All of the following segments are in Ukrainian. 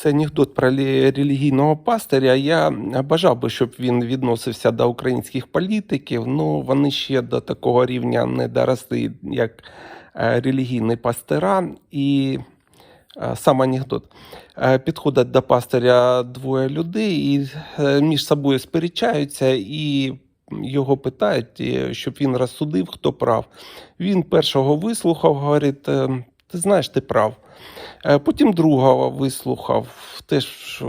Це анекдот про релігійного пастиря. Я бажав би, щоб він відносився до українських політиків. Ну вони ще до такого рівня не доросли, як е, релігійні пастира. І е, сам анекдот. Е, Підходять до пастиря двоє людей і між собою сперечаються і його питають, щоб він розсудив, хто прав. Він першого вислухав, говорить: «Е, ти знаєш, ти прав. Е, Потім другого вислухав, теж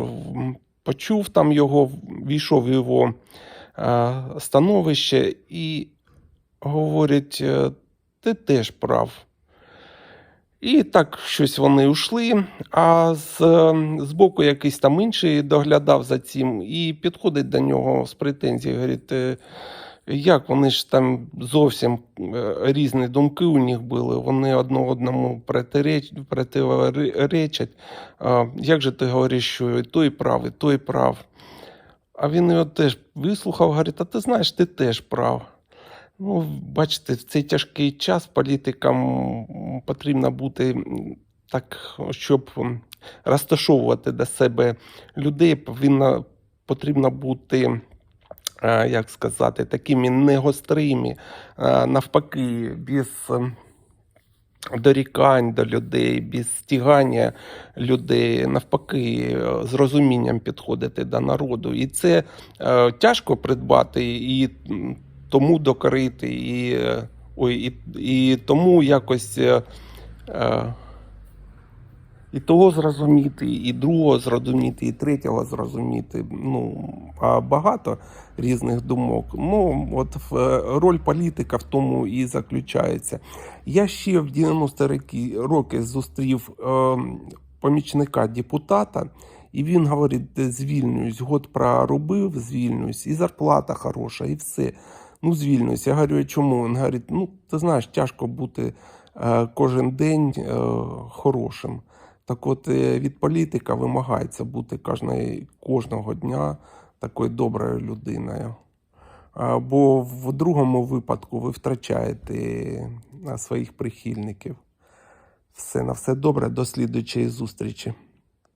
почув там його, війшов в його е, становище і говорить: е, ти теж прав. І так щось вони йшли, а з, е, з боку якийсь там інший доглядав за цим і підходить до нього з претензією, говорить, «Е, як вони ж там зовсім е, різні думки у них були, вони одне одному протиреч, противоречать. А, Як же ти говориш, що і той прав, і той прав? А він його теж вислухав, говорить, а ти знаєш, ти теж прав. Ну, бачите, в цей тяжкий час політикам потрібно бути так, щоб розташовувати до себе людей, повинно, потрібно бути, як сказати, такими негострими, е, навпаки, без ем, дорікань до людей, без стігання людей, навпаки, е, з розумінням підходити до народу. І це е, тяжко придбати і тому докорити, і, е, ой, і, і тому якось. І того зрозуміти, і другого зрозуміти, і третього зрозуміти. Ну, а багато різних думок. Ну, от е, роль політика в тому і заключається. Я ще в 90 роки, роки зустрів е, помічника депутата, і він говорить, звільнююсь, год проробив, звільнююсь, і зарплата хороша, і все. Ну, звільнююсь. Я говорю, чому? Він говорить, ну, ти знаєш, тяжко бути е, кожен день е, хорошим. Так от е, від політика вимагається бути кожної, кожного дня такою доброю людиною. Бо в другому випадку ви втрачаєте е, своїх прихильників. Все на все добре, до слідуючої зустрічі.